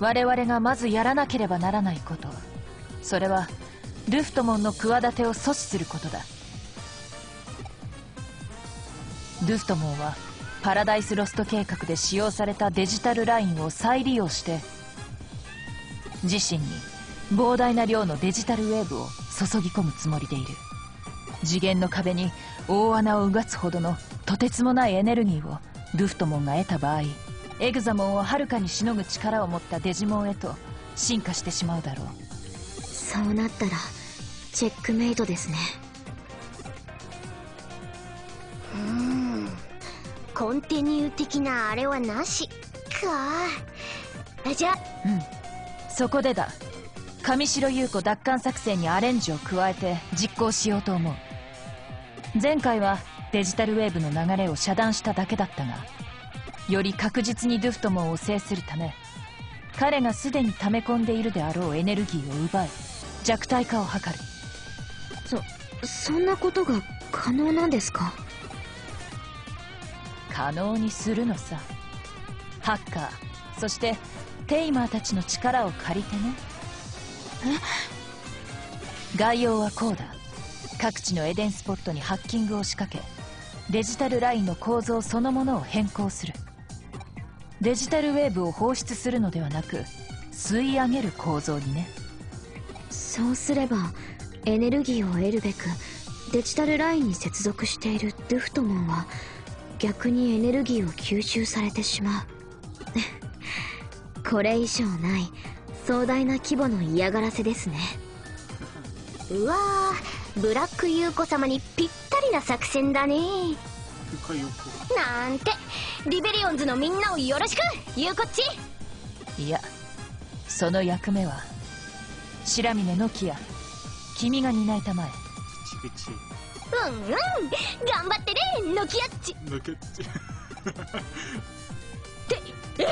我々がまずやらなければならないこと。それはルフトモンの企てを阻止することだ。ルフトモンはパラダイスロスト計画で使用されたデジタルラインを再利用して自身に膨大な量のデジタルウェーブを注ぎ込むつもりでいる。次元の壁に大穴をうがつほどのとてつもないエネルギーをルフトモンが得た場合エグザモンをはるかにしのぐ力を持ったデジモンへと進化してしまうだろう。そうなったらチェックメイトですね。うーん。コンティニュー的なあれはなしか。あじゃあ。うん。そこでだ。上白優子奪還作戦にアレンジを加えて実行しようと思う。前回はデジタルウェーブの流れを遮断しただけだったがより確実にドゥフトモンを制するため彼がすでに溜め込んでいるであろうエネルギーを奪い弱体化を図る。そそんなことが可能なんですか？可能にするのさ。ハッカーそしてテイマーたちの力を借りてね。概要はこうだ。各地のエデンスポットにハッキングを仕掛けデジタルラインの構造そのものを変更するデジタルウェーブを放出するのではなく吸い上げる構造にね。そうすればエネルギーを得るべくデジタルラインに接続しているドゥフトモンは逆にエネルギーを吸収されてしまう。これ以上ない壮大な規模の嫌がらせですね。うわブラック優子様にぴったりな作戦だね。なんてリベリオンズのみんなをよろしく優子っちいやその役目は白峰ノキア君が担いたまえ 그치 그치 うんうん頑張ってねノキアっち 넣겠지 ええ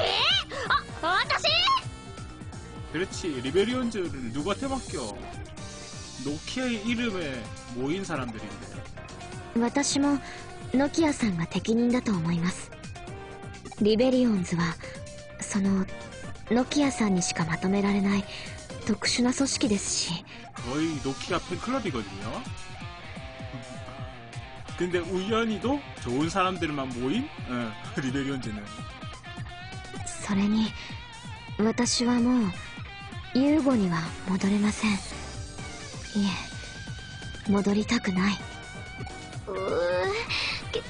あ私 그렇지 리베리온즈를 누구한테 맡겨 노키아의 이름에 모인 사람들인데 私もノキアさんが適任だと思います リベリオンズはそのノキアさんにしかまとめられない特殊な組織ですし 거의 노키아 팬클럽이거든요 근데 우연히도 좋은 사람들만 모인 어, 리베리온즈는 それに私はもうユーゴには戻れませんいえ戻りたくないうーけけ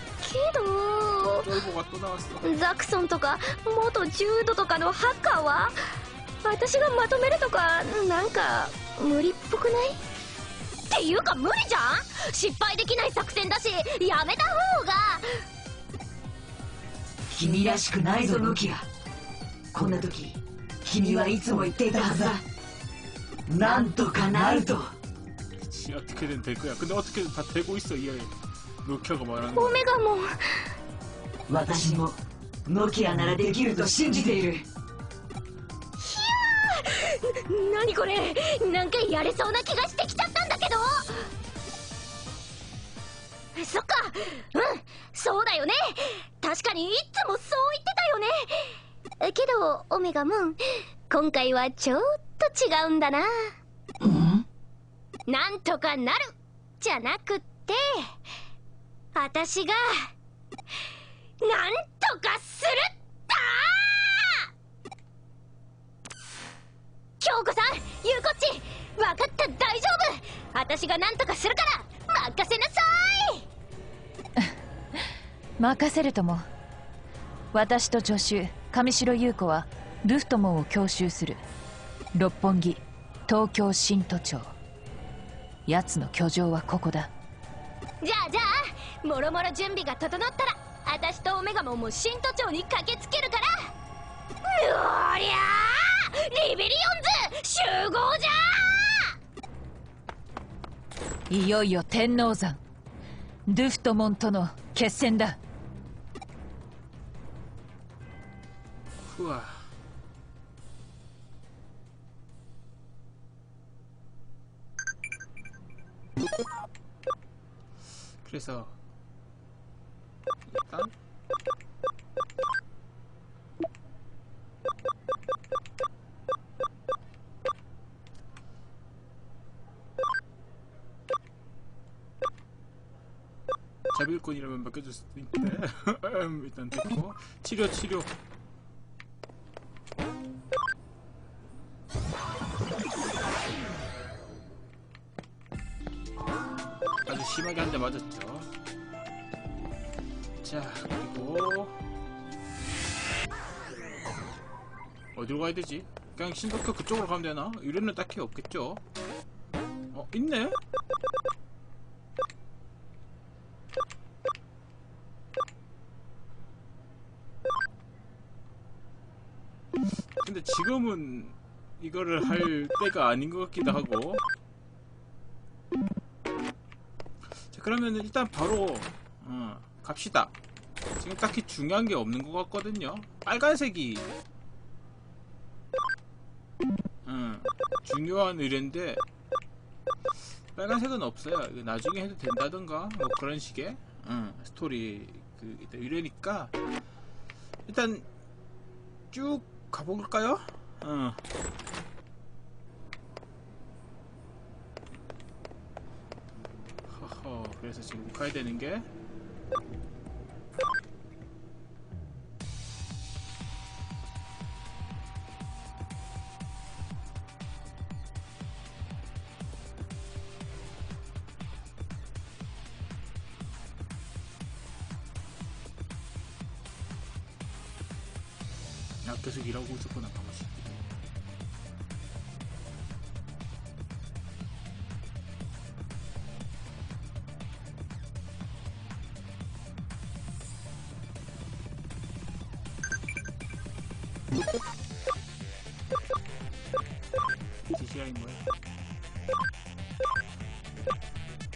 ど 쫄보가 또 나왔어 ザクソンとか元ジュードとかのハッカーは私がまとめるとかなんか無理っぽくないっていうか無理じゃん失敗できない作戦だしやめた方が君らしくないぞノキアこんな時君はいつも言っていたはずだなんとかなると 그치 어떻게든 될 거야 근데 어떻게든 다 되고 있어 이 노키아가 말하는 オ 거 メガも 私もノキアならできると信じている。何これ？なんかやれそうな気がしてきちゃったんだけど。そっか。うん。そうだよね。確かにいつもそう言ってたよね。けどオメガムーン今回はちょっと違うんだな。なんとかなるじゃなくって私がなんとかするった京子さんゆうこっち分かった大丈夫！私がなんとかするから任せなさい！任せるとも私と助手上白優子はルフトモンを強襲する六本木東京新都庁。奴の居城はここだ。じゃあじゃあもろもろ準備が整ったら私とオメガモンも新都庁に駆けつけるからうおりゃーリベリオンズ集合じゃいよいよ天王山ドゥフトモンとの決戦だ 후아 그래서 약간 자빌꾼 이라면 맡겨줄 수도 있는데. 일단 됐고. 치료 치료. 아주 심하게 한 대 맞았죠. 자 그리고 어디로 가야 되지? 그냥 신도쿄 그쪽으로 가면 되나? 유래는 딱히 없겠죠? 어 있네? 근데 지금은 이거를 할 때가 아닌 것 같기도 하고 자 그러면 일단 바로 어, 갑시다 지금 딱히 중요한 게 없는 것 같거든요 빨간색이 음, 중요한 의뢰인데 빨간색은 없어요 이거 나중에 해도 된다던가 뭐 그런 식의 음, 스토리 그 일단 의뢰니까 일단 쭉 가볼까요? 어. 허허, 그래서 지금 가야 되는 게 야, 계속 일하고 있었구나. DCI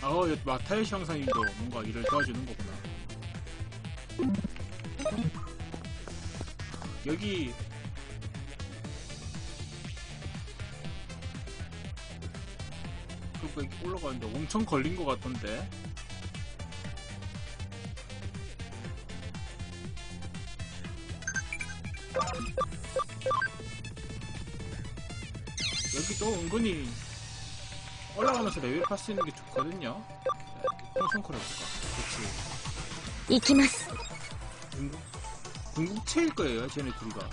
어, 여- 마타요시 형사님도 뭔가 일을 도와주는 거구나. 여기 그거 여기 올라가는데 엄청 걸린 것 같던데. 여기도 은근히 올라가면서 레벨 팔 수 있는 게 좋거든요. 통성크를 볼까? 그렇지. 이키마스. 궁극체일 거예요, 쟤네 둘 다.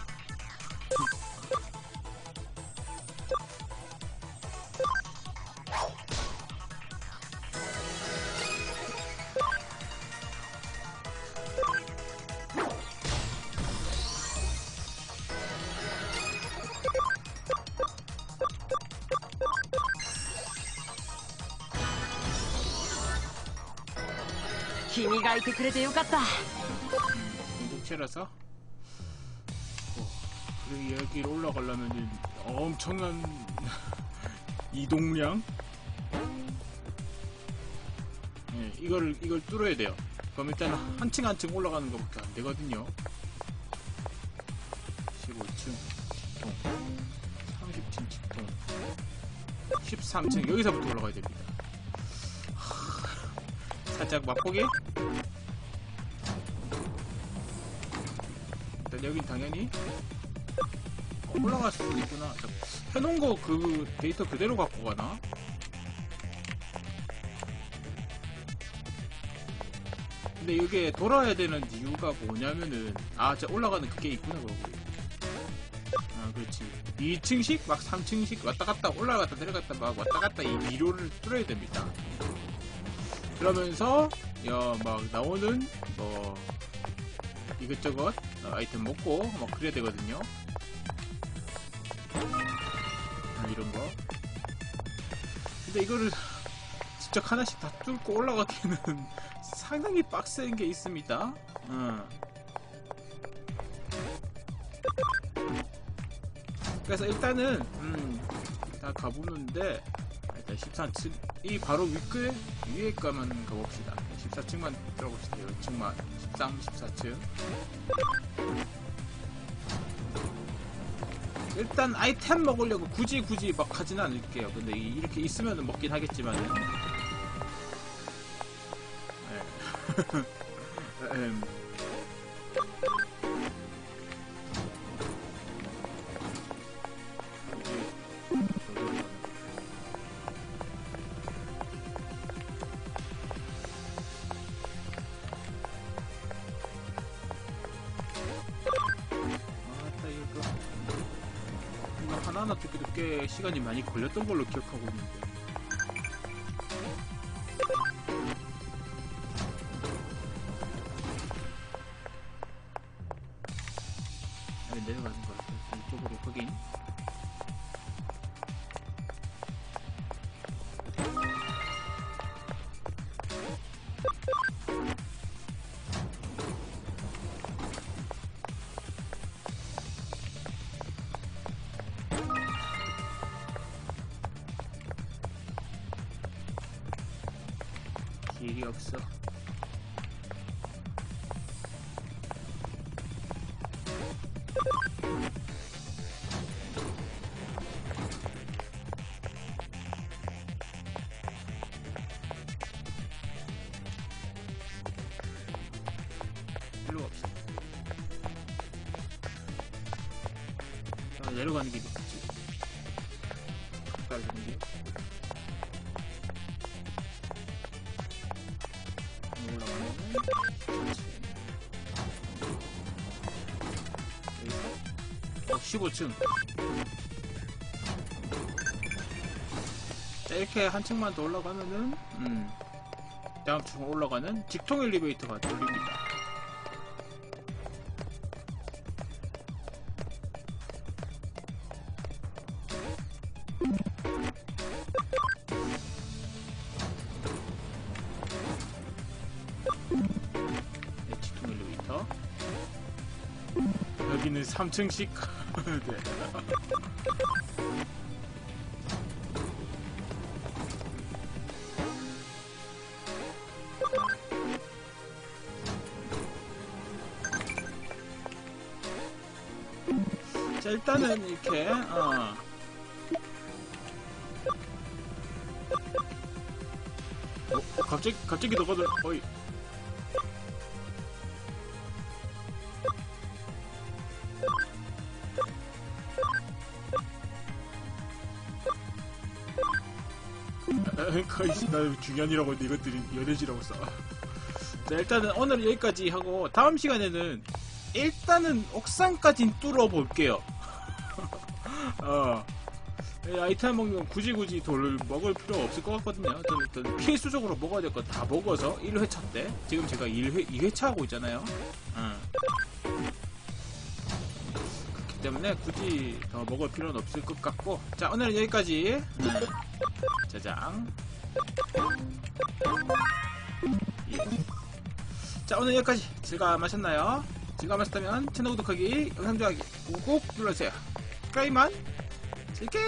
중국체라서. 어, 그리고 여기로 올라가려면 엄청난 이동량. 네, 이거를 이걸 뚫어야 돼요. 그럼 일단 한 층 한 층 올라가는 것밖에 안 되거든요. 15층 동, 30층 동, 13층 여기서부터 올라가야 됩니다. 하, 살짝 맛보기. 일단 여긴 당연히 어, 올라갈 수도 있구나. 자, 해놓은 거 그 데이터 그대로 갖고 가나? 근데 이게 돌아야 되는 이유가 뭐냐면은 아, 진짜 올라가는 그게 있구나 거기. 아, 그렇지. 2층씩 막 3층씩 왔다 갔다 올라갔다 내려갔다 막 왔다 갔다 이 미로를 뚫어야 됩니다. 그러면서 야, 막 나오는 뭐 이것저것 어, 아이템 먹고 막 그래야 되거든요. 아, 이런 거. 근데 이거를 직접 하나씩 다 뚫고 올라가기에는 상당히 빡센 게 있습니다. 어. 그래서 일단은 음, 다 가보는데 일단 14층 이 바로 위에 위에 가만 가봅시다. 14층만 들어봅시다. 10층만 13, 14층. 일단 아이템 먹으려고 굳이 굳이 막 하진 않을게요. 근데 이- 이렇게 있으면 먹긴 하겠지만은. 네. 꽤 시간이 많이 걸렸던 걸로 기억하고 있는데. 내려가는 거 같아. 이쪽으로 확인. 없어. 일로. 자, 내려가는 길이 어, 15층. 자, 이렇게 한 층만 더 올라가면은 음 다음 층 올라가는 직통 엘리베이터가 돌립니다 여기는 3층씩 네. 자 일단은 이렇게 어. 어, 어, 갑자기 갑자기 너가 들 어이 나 중요한이라고 했는데 이것들이 연애지라고 써. 자 일단은 오늘 여기까지 하고 다음 시간에는 일단은 옥상까진 뚫어 볼게요. 어. 이 아이템 먹는 건 굳이 굳이 돌을 먹을 필요 없을 것 같거든요. 일단 필수적으로 먹어야 될 거 다 먹어서 1회차 때 지금 제가 1회, 2회차 하고 있잖아요. 어. 그렇기 때문에 굳이 더 먹을 필요는 없을 것 같고 자 오늘은 여기까지 음. 짜장 예. 자 오늘 여기까지. 즐거워하셨나요? 즐거워하셨다면 채널 구독하기 영상 좋아하기 꾹꾹 눌러주세요. 그럼 이만 즐게